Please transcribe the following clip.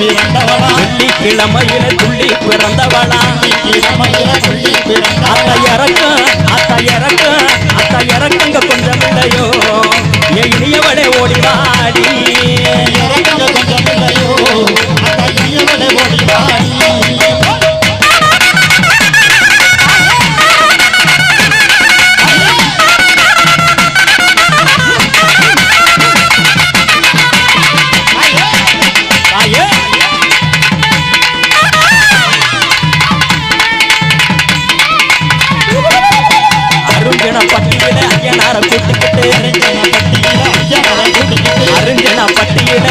பிறந்தவளா? வெள்ளிக்கிழமையில துள்ளி பிறந்தவளா? அத்த இறக்கு அத்த இறக்கு பட்டியில ஐயனார கூட்டிக்கிட்டு அறிஞ்சனா பட்டியில ஐயனார கூட்டிக்கிட்டு அறிஞ்சனா பட்டியில